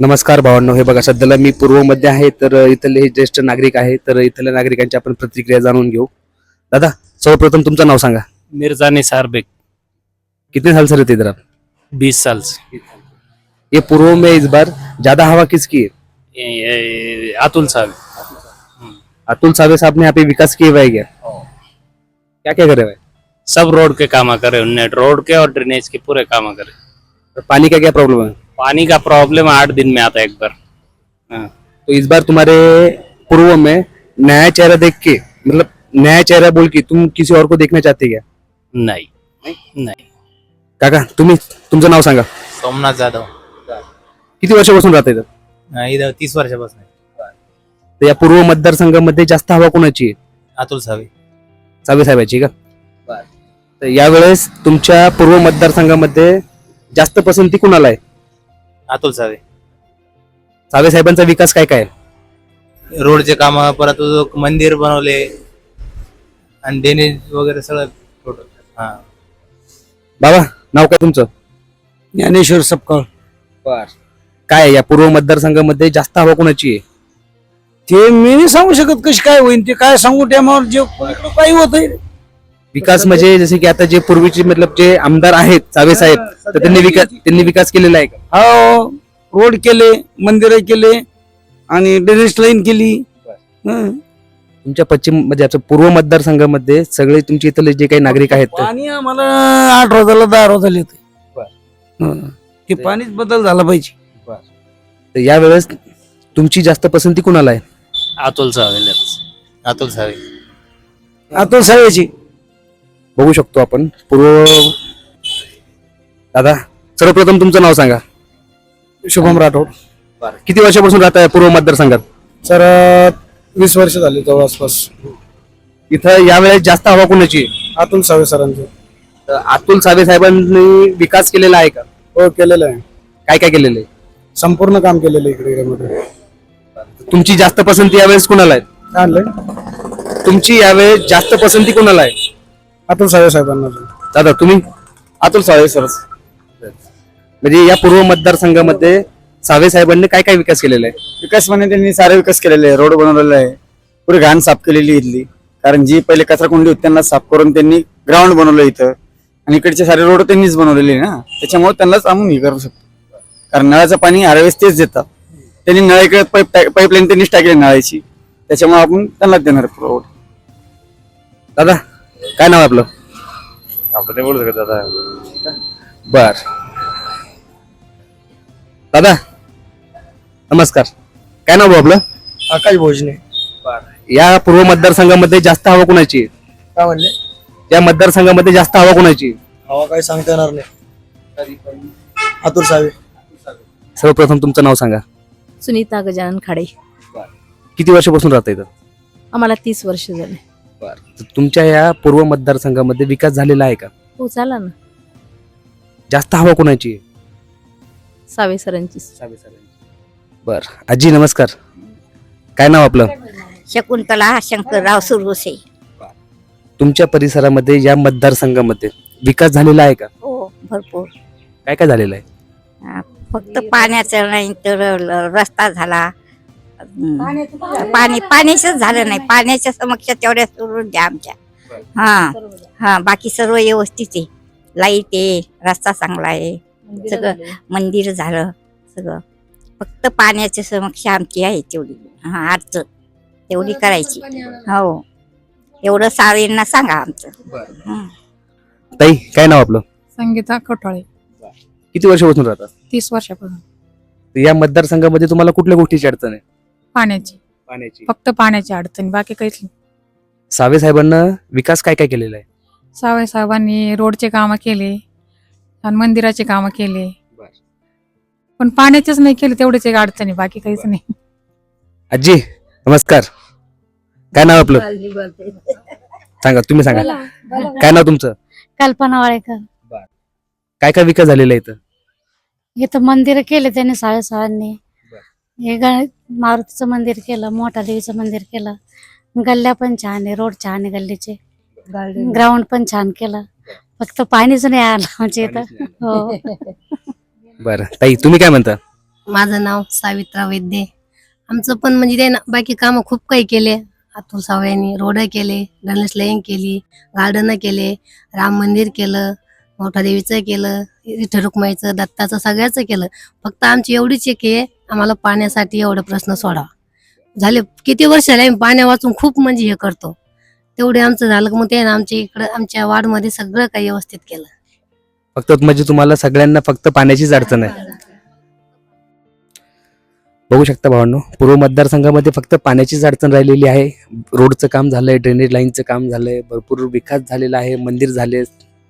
नमस्कार भावांनो हे बघा सध्याला मी पूर्वमध्ये आहे तर इथले हे ज्येष्ठ नागरिक आहे तर इथल्या नागरिकांची आपण प्रतिक्रिया जाणून घेऊ. दादा सर्वप्रथम तुमचं नाव सांगा. मिर्जा निसार बेग कितने साल से रहते इधर आप? बीस साल. से ये पूर्व में इस बार ज्यादा हवा किसकी है? ये- ये अतुल साहब. अतुल सावे साहब ने यहाँ पे विकास किए हुआ है क्या? क्या क्या करे हुए हैं? सब रोड के काम करे उनने रोड के और ड्रेनेज के पूरे काम करे. और पानी का क्या प्रॉब्लम है? पानी का प्रॉब्लम आठ दिन में आता है एक बार। हाँ। तो इस बार तुम्हारे पूर्व में नया चेहरा देख के मतलब नया चेहरा बोल के तुम किसी और को देखना चाहते क्या? नहीं। नहीं? काका तुम्ही तुमचं नाव सांगा। सोमनाथ जाधव। किती वर्षापासून राहता इथं? अं, इथं तीस वर्षापासून आहे. तर या पूर्व मतदारसंघामध्ये जास्त हवा कोणाची आहे? अतुल सावे. सावे साहेबाची का? तर यावेळेस तुमच्या पूर्व मतदारसंघामध्ये जास्त पसंती कुणाला आहे? अतुल सावे. सावे साहेबांचा विकास काय काय? रोडचे काम परत अजून मंदिर बनवले आणि ड्रेनेज वगैरे सगळं total. हा. बाबा नाव काय तुमचं? ज्ञानेश्वर सपकाळ. काय आहे या पूर्व मतदारसंघामध्ये जास्त हवा कोणाची आहे? ते मी नाही सांगू शकत कशी काय होईल ते काय सांगू टायमावर जे काही होत विकास म्हणजे जसे की आता जे पूर्वीचे मतलब जे आमदार आहेत सावे साहेब तर त्यांनी विकास त्यांनी विकास केलेला आहे का? हो रोड केले मंदिर केले आणि ड्रेनेज लाईन केली. हं. तुमच्या पश्चिम म्हणजे आता पूर्व मतदारसंघामध्ये सगळे तुमचे इथले जे काही नागरिक आहेत ते- पाणी आम्हाला आठ रोजाला दहा रोजाला येते हं. ते पाणीच बदल झाला पाहिजे. तर यावेळेस तुमची जास्त पसंती कुणाला आहे? अतुल साहब अतुल सावे. आता साहेबाची बघू शकतो आपण. पूर्व दादा सर्वप्रथम तुमचं नाव सांगा. शुभम राठोड. किती वर्षापासून राहत आहे पूर्व मतदारसंघात? सर वीस वर्ष झाली जवळपास. इथं यावेळेस जास्त हवा कोणाची? अतुल सावे सरांचे. अतुल सावे साहेबांनी विकास केलेला आहे का? हो केलेलं आहे. काय काय केलेलं आहे? संपूर्ण काम केलेलं आहे इकडे मध्ये तुमची जास्त पसंती यावेळेस कुणाला आहे? तुमची यावेळेस जास्त पसंती कुणाला आहे? अतुल सावे साहेबांना दादा तुम्ही? अतुल सावे सरच म्हणजे या पूर्व मतदारसंघामध्ये सावे साहेबांनी काय काय विकास केलेला आहे? विकास म्हणजे त्यांनी सारे विकास केलेले आहे. रोड बनवलेला आहे. पुढे घाण साफ केलेली आहे इथली. कारण जी पहिले कचरा कुंडी होती त्यांना साफ करून त्यांनी ग्राउंड बनवलं इथं. आणि इकडचे सारे रोड त्यांनीच बनवलेले आहे ना. त्याच्यामुळे त्यांनाच आम्ही हे करू शकतो. कारण नळाचं पाणी हरवेळेस तेच देतात. त्यांनी नळाकडे पाईप पाईपलाईन त्यांनीच टाकली नळाची. त्याच्यामुळे आपण त्यांनाच देणार रोड दादा काय नाव आहे आपलं? आपण नाही बोलू शकत आता बर. दादा नमस्कार. काय नाव भाऊ आपलं? आकाश भोजने. या पूर्व मतदारसंघामध्ये जास्त हवा कोणाची? आहे? काय म्हणले? या मतदारसंघामध्ये जास्त हवा कोणाची? आहे? हवा काही सांगता येणार नाही. सावे. सर्वप्रथम तुमचं नाव सांगा. सुनीता गजानन खाडे. किती वर्षापासून राहता इथं? आम्हाला तीस वर्ष झाले. तर तुमच्या या पूर्व मतदारसंघामध्ये विकास झालेला आहे का? हो झाला ना. जास्त हवा कोणाची? आहे? सावे सरांची बर. आजी नमस्कार. काय नाव आपलं? शकुंतला शंकरराव सुरगुसे तुमच्या परिसरामध्ये या मतदारसंघामध्ये विकास झालेला आहे का? हो भरपूर. काय काय झालेलं आहे? फक्त पाण्याचं नाही तर रस्ता झाला. पाणी पाण्याच झालं. नाही. पाण्याच्या समक्ष तेवढ्या सोडून द्या आमच्या. हा. हा बाकी सर्व व्यवस्थित आहे. लाइट आहे रस्ता चांगला आहे. सगळं मंदिर झालं सगळं. फक्त पाण्याच्या समक्ष आमची आहे तेवढी. हा अडचण. तेवढी करायची. हो. एवढं सारेंना सांगा आमचं. हं. ताई काय नाव आपलं? संगीता कठोळे. किती वर्षापासून राहतात तीस वर्षापासून. या मतदारसंघामध्ये तुम्हाला कुठल्या गोष्टीची अडचण आहे? पाण्याची. पाण्याची. फक्त पाण्याची अडचण बाकी काहीच नाही. सावे साहेबांना विकास काय काय केलेला आहे? सावय साहेबांनी रोडचे कामं केले आणि मंदिराचे कामं केले. पण पाण्याचेच नाही केले तेवढेच एक अडचण आहे बाकी काहीच नाही. आजी नमस्कार. काय नाव आपलं? सांगा तुम्ही सांगा. काय नाव तुमचं? कल्पना वाळेकर काय काय विकास झालेला आहे इथं? इथं मंदिर केले त्याने साडेसहांनी हे गण मारुतीचं मंदिर केलं मोठा देवीचं मंदिर केलं. गल्ल्या पण छान आहे रोड छान आहे गल्लीचे. ग्राउंड पण छान केलं. फक्त पाणीच नाही आलं आमच्या इथं. हो. बरं. ताई तुम्ही काय म्हणता? माझं नाव सावित्रा वैद्य आमचं पण म्हणजे ते ना बाकी कामं खूप काही केले. अतुल सावळ्यांनी रोड केले गणेश लाईन केली गार्डन केले राम मंदिर केलं मोठा देवीचं केलं विठ्ठल रुक्माईचं दत्ताचं सगळ्याचं केलं. फक्त आमची एवढीच एक आहे आम्हाला पाण्यासाठी एवढा प्रश्न सोडावा झाले किती वर्ष झाले आम्ही पाण्या वाचून खूप म्हणजे हे करतो. तेवढे आमचं झालं मग ते आमच्या इकडं आमच्या वार्डमध्ये सगळं काही व्यवस्थित केलं. फक्त म्हणजे तुम्हाला सगळ्यांना फक्त पाण्याचीच अडचण आहे. बघू शकता भावांनो पूर्व मतदारसंघामध्ये फक्त पाण्याचीच अडचण राहिलेली आहे. रोडचं काम झालंय ड्रेनेज लाईनचं काम झालंय भरपूर विकास झालेला आहे मंदिर झाले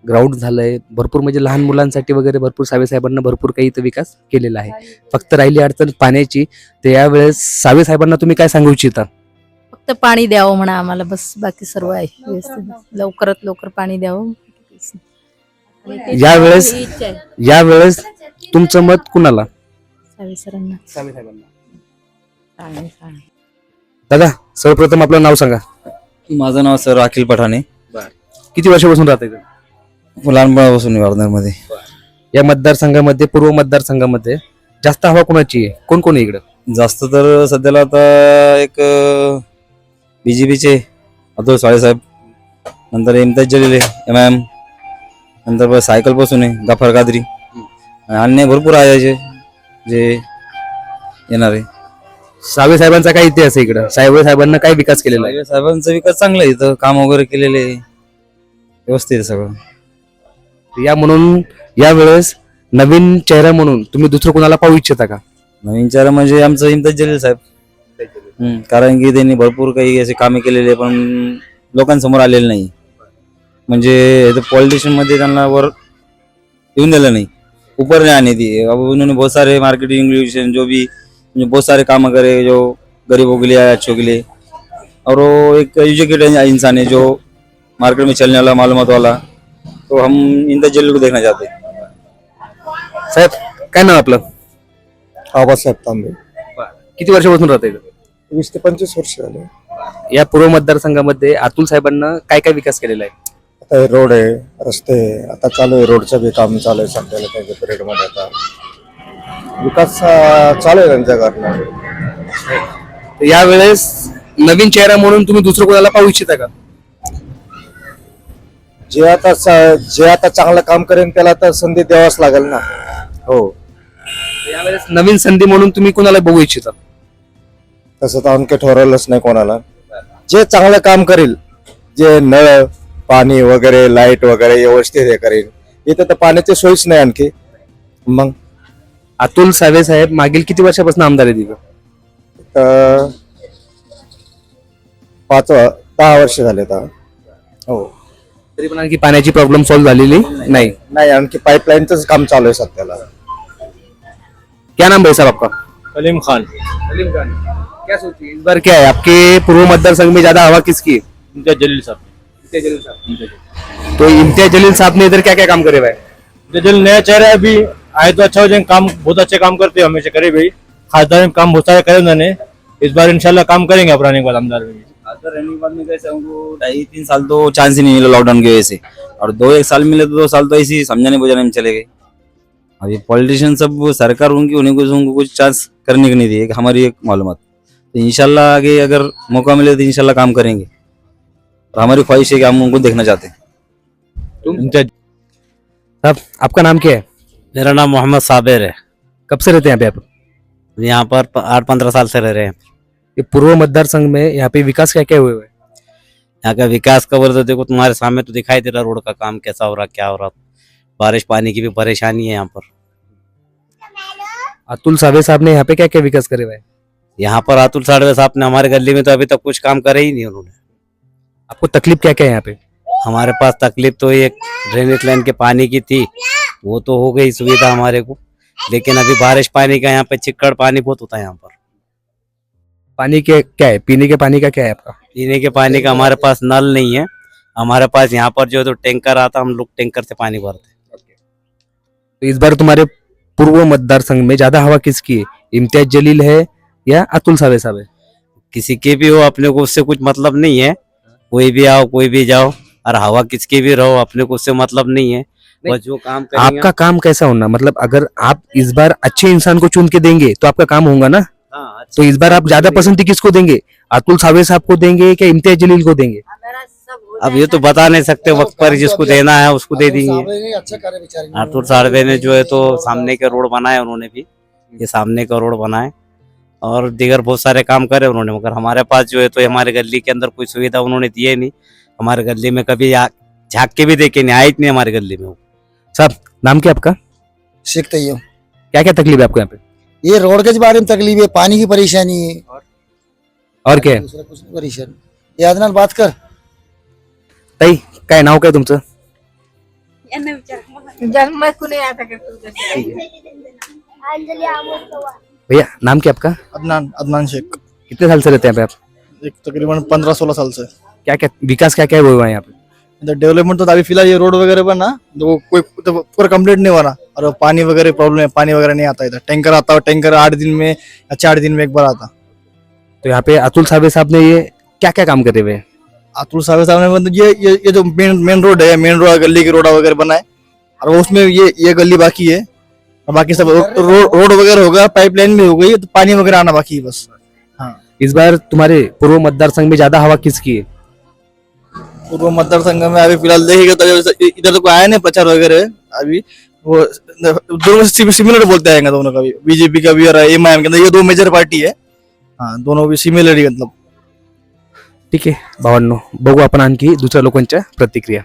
ग्राउंड झालंय. भरपूर म्हणजे लहान मुलांसाठी वगैरे भरपूर सावे साहेबांना भरपूर काही इथं विकास केलेला आहे. फक्त राहिली अडचण पाण्याची. तर यावेळेस सावे साहेबांना तुम्ही काय सांगू इच्छिता? फक्त पाणी द्यावं म्हणा आम्हाला बस बाकी सर्व आहे. लवकरात लवकर पाणी द्यावं. यावेळेस यावेळेस तुमचं मत कुणाला? सावे सरांना. सावे साहेबांना सावे, सावे. दादा सर्वप्रथम आपलं नाव सांगा. माझं नाव सर अखिल पठाणे. किती वर्षापासून राहता इथं? लहानपणापासून वार्नरमध्ये या मतदारसंघामध्ये पूर्व मतदारसंघामध्ये जास्त हवा कोणाची आहे? कोण कोण आहे इकडं? जास्त तर सध्याला आता एक बीजेपीचे अतुल साळेसाहेब नंतर इम्तियाज जलील एम एम नंतर बस सायकलपासून आहे गफर कादरी. अन्य भरपूर आहे जे जे येणार आहे. सावे साहेबांचा काय इतिहास आहे इकडं? साहेब साहेबांना काय विकास केलेला आहे? साहेबांचा विकास चांगला आहे इथं काम वगैरे केलेले आहे. व्यवस्थित आहे सगळं. या म्हणून यावेळेस नवीन चेहरा म्हणून तुम्ही दुसरं कोणाला पाहू इच्छिता का? नवीन चेहरा म्हणजे आमचं इम्तियाज जलील साहेब. हम्म, कारण की त्यांनी भरपूर काही असे कामे केलेले पण लोकांसमोर आलेले नाही. म्हणजे पॉलिटिशियनमध्ये त्यांना वर येऊन दिलं नाही. ऊपर नहीं आने दिए अब उन्होंने बहुत सारे मार्केटिंग जो भी जो बहुत सारे काम करे जो गरीबों हो के लिए अच्छों के हो लिए और वो एक एजुकेटेड इंसान है जो मार्केट में चलने वाला वाला. तो हम इंदा जलील को देखना चाहते हैं। साहेब काय नाव आपलं? आबासाहेब तांबे. किती वर्षापासून राहता इथं? वीस ते पंचवीस वर्ष झाले. या पूर्व मतदारसंघामध्ये अतुल साहेबांना काय काय विकास केलेला आहे? आता हे रोड आहे रस्ते आहे. आता चालू आहे रोडचं बी काम चालू आहे सध्याला त्यांच्या पिरियडमध्ये आता. विकास अं, चालू आहे त्यांच्याकडनं तर यावेळेस नवीन चेहरा म्हणून तुम्ही दुसरं कोणाला पाहू इच्छिता का? जे आता जे आता चांगलं काम करेन त्याला तर संधी द्यावाच लागेल ना. हो. यावेळेस नवीन संधी म्हणून तुम्ही कोणाला बघू इच्छिता? तसं तर आणखी ठरवलंच नाही कोणाला. जे चांगलं काम करेल जे नळ पाणी वगैरे लाइट वगैरे व्यवस्थित हे करेल इथं तर पाण्याची सोयीच नाही आणखी. मग? अतुल सावे साहेब मागील किती वर्षापासून आमदार आहे तिथं तर पाच दहा वर्ष झाले आता हो. तरी पण आणखी पाण्याची प्रॉब्लेम सॉल्व्ह झालेली नाही. नाही आणखी पाईपलाईनच काम चालू आहे सध्याला. क्या नाम भाई साहब आपका? सलीम खान. सलीम खान. क्या सोचिए इस बार क्या है? आपके पूर्व मतदार संघ में ज़्यादा हवा किसकी? है इम्तियाज़ जलील साहब. तो इम्तियाज़ जलील साहब ने इधर क्या क्या काम करे भाई? इम्तियाज़ जलील नया चेहरा है अभी. आए तो अच्छा हो जाएँगे काम बहुत अच्छे काम करते हैं हमेशा करे भाई. खासदार में काम बहुत सारे करे उन्होंने. इस बार इंशाल्लाह काम करेंगे अपराने के बाद आमदार में रहने के बाद में कैसे उनको ढाई तीन साल तो चांस ही नहीं मिला लॉकडाउन की वजह से। और दो एक साल मिले तो दो साल तो ऐसे ही समझाने बुझाने में चले गए। अभी पॉलिटिशियन सब सरकार उनकी उन्हीं को उनको कुछ चांस करने की नहीं दी हमारी एक मालूमात। तो इंशाल्लाह आगे अगर मौका मिले तो इनशाला काम करेंगे। और हमारी ख्वाहिश है कि हम उनको देखना चाहते हैं। साहब आपका नाम क्या है? मेरा नाम मोहम्मद साबिर है। कब से रहते हैं यहाँ आप? यहाँ पर आठ पंद्रह साल से रह रहे हैं। ये पूर्व मतदार संघ में यहाँ पे विकास क्या क्या हुए हुए? हैं? यहाँ का विकास का बोले तो देखो तुम्हारे सामने तो दिखाई दे रहा रोड का काम कैसा हो रहा क्या हो रहा। बारिश पानी की भी परेशानी है यहाँ पर। अतुल सावे साहब ने यहाँ पे क्या क्या विकास करे हुए हैं? यहाँ पर अतुल साड़वे साहब ने हमारे गली में तो अभी तक कुछ काम करे ही नहीं उन्होंने। आपको तकलीफ़ क्या क्या है यहाँ पे? हमारे पास तकलीफ़ तो एक ड्रेनेज लाइन के पानी की थी वो तो हो गई सुविधा हमारे को। लेकिन अभी बारिश पानी का यहाँ पे चिक्कड़ पानी बहुत होता है यहाँ पर। पानी के क्या है? पीने के पानी का क्या है आपका? पीने के पानी का हमारे पास नल नहीं है। हमारे पास यहाँ पर जो है तो टैंकर आता हम लोग टैंकर से पानी भरते तो इस बार तुम्हारे पूर्व मतदार संघ में ज़्यादा हवा किसकी है? इम्तियाज़ जलील है या अतुल सावे साहब है किसी के भी हो अपने को उससे कुछ मतलब नहीं है। कोई भी आओ कोई भी जाओ और हवा किसके भी रहो अपने को उससे मतलब नहीं है। बस जो काम आपका काम कैसा होना? मतलब अगर आप इस बार अच्छे इंसान को चुन के देंगे तो आपका काम होगा ना? तो इस बार आप ज़्यादा पसंद किसको देंगे? अतुल सावे साहब को देंगे क्या इम्तियाज़ जलील को देंगे? अब ये तो बता नहीं सकते वक्त पर जिसको देना है उसको दे देंगे। अच्छा अतुल साड़वे ने जो है तो सामने के रोड बनाए उन्होंने भी। ये सामने का रोड बनाए। और दीगर बहुत सारे काम करे उन्होंने मगर हमारे पास जो है तो हमारे गली के अंदर कोई सुविधा उन्होंने दिए नहीं। हमारे गली में कभी झाँक के भी देखे नहीं आए नहीं हमारे गली में। वो नाम क्या आपका? शेख तैयब। क्या क्या तकलीफ़ है आपको यहाँ पे? ये रोड के बारे में तकलीफ है पानी की परेशानी है। और? क्या? दूसरा कुछ नहीं परेशानी। ये आदनाल बात कर। ताई काय नाव काय तुमचं? भैया नाम क्या आपका? अदनान अदनान शेख. कितने साल से रहते हैं यहाँ पे आप? एक तकरीबन पंद्रह सोलह साल से। क्या क्या विकास क्या क्या हुआ है यहाँ पे? इधर डेवलपमेंट तो अभी फिलहाल ये रोड वगैरह बना तो वो कोई तो पूरा कंप्लीट नहीं बना और पानी वगैरह प्रॉब्लम है पानी वगैरह नहीं आता इधर। टैंकर आता है टैंकर आठ दिन में या चार दिन में एक बार आता। तो यहाँ पे अतुल सावे साहब ने ये क्या क्या काम करे हुए? हैं अतुल साहब साहब ने मतलब ये ये ये जो मेन मेन रोड है मेन रोड गली की रोड वगैरह बनाए। और उसमें ये ये गली बाकी है। और बाकी सब रोड रोड वगैरह होगा पाइपलाइन भी हो गई तो पानी वगैरह आना बाकी है बस। हाँ। इस बार तुम्हारे पूर्व मतदार संघ में ज़्यादा हवा किसकी है? पूर्व मतदार संघ में अभी फ़िलहाल देखेगा तो इधर तो कोई आया नहीं प्रचार वगैरह अभी। वो दोनों सिमिलर बोलते आएंगे दोनों का भी। बीजेपी का भी और एम आई एम के अंदर ये दो मेजर पार्टी है। हाँ दोनों भी सिमिलर ही मतलब। ठीक आहे भावांनो बघू आपण आणखी दुसऱ्या लोकांच्या प्रतिक्रिया.